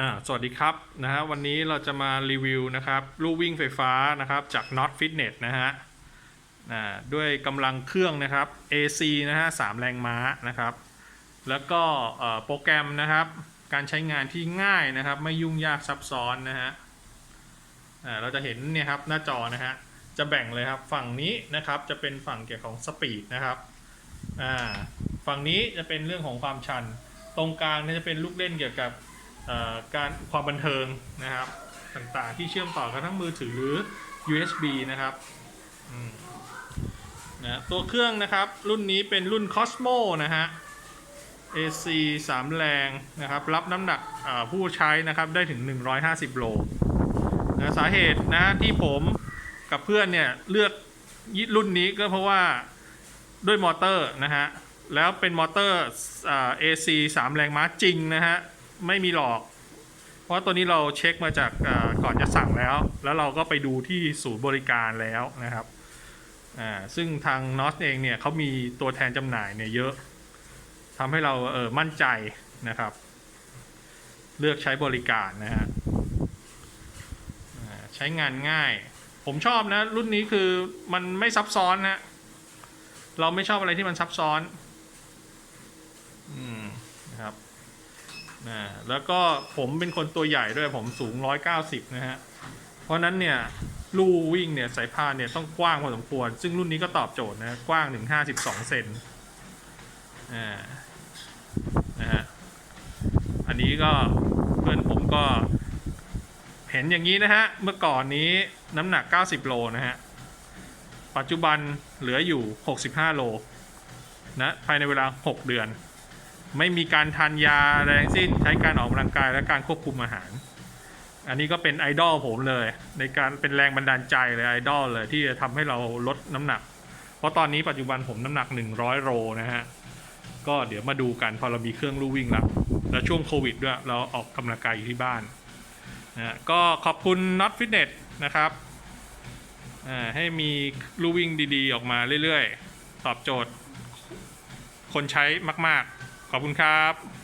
อ่าสวัสดีครับนะฮะวันนี้เราจะมารีวิวนะครับลู่วิ่งไฟฟ้านะครับจาก Not Fitness นะฮะอ่าด้วยกำลังเครื่องนะครับ AC นะฮะสามแรงม้านะครับ แล้วก็โปรแกรมนะครับ การใช้งานที่ง่ายนะครับ ไม่ยุ่งยากซับซ้อนนะฮะอ่าเราจะเห็นเนี่ยครับหน้าจอนะฮะจะแบ่งเลยครับฝั่งนี้นะครับจะเป็นฝั่งเกี่ยวของสปีดนะครับอ่าฝั่งนี้จะเป็นเรื่องของความชัน ตรงกลางนี่จะเป็นลูกเล่นเกี่ยวกับ การความบันเทิงนะครับต่างๆ ที่เชื่อมต่อกันทั้งมือถือหรือ USB นะครับนะตัวเครื่องนะครับรุ่นนี้เป็นรุ่น Cosmo นะฮะ AC 3 แรงนะครับรับน้ำหนักผู้ใช้นะครับได้ถึง 150 โลนะสาเหตุนะที่ผมกับเพื่อนเนี่ยเลือกรุ่นนี้ก็เพราะว่าด้วยมอเตอร์นะฮะแล้วเป็นมอเตอร์อ่า AC 3 แรงม้าจริงนะฮะ ไม่มีหลอก เพราะตัวนี้เราเช็คมาจากก่อนจะสั่งแล้ว แล้วเราก็ไปดูที่ศูนย์บริการแล้วนะครับซึ่งทางนอสเองเนี่ยเขามีตัวแทนจำหน่ายเนี่ยเยอะทำให้เราเออมั่นใจนะครับ เลือกใช้บริการนะฮะใช้งานง่าย ผมชอบนะ รุ่นนี้คือมันไม่ซับซ้อนนะเราไม่ชอบอะไรที่มันซับซ้อน อืมนะครับ นะแล้วก็ผมเป็นคนตัวใหญ่ด้วยผมสูง 190 นะฮะ เพราะนั้นเนี่ยลู่วิ่งเนี่ยสายพานเนี่ยต้องกว้างพอสมควร ซึ่งรุ่นนี้ก็ตอบโจทย์นะกว้างถึง 52 เซนอ่านะฮะอันนี้ก็เพื่อนผมก็ เห็นอย่างนี้นะฮะ เมื่อก่อนนี้น้ำหนัก 90 โลนะฮะ ปัจจุบันเหลืออยู่ 65 โลนะภายในเวลา 6 เดือน ไม่มีการทานยาอะไรทั้งสิ้นใช้การออกกำลังกายและการควบคุมอาหาร อันนี้ก็เป็นไอดอลผมเลย ในการเป็นแรงบันดาลใจเลยไอดอลเลยที่จะทำให้เราลดน้ำหนัก เพราะตอนนี้ปัจจุบันผมน้ำหนัก 100 โลนะฮะก็เดี๋ยวมาดูกันพอเรามีเครื่องลู่วิ่งแล้วแล้วช่วงโควิดด้วยเราออกกำลังกายอยู่ที่บ้านนะก็ขอบคุณ Not Fitness นะครับให้มีลู่วิ่งดีๆ ออกมาเรื่อยๆ ตอบโจทย์ คนใช้มาก ๆ ขอบคุณครับ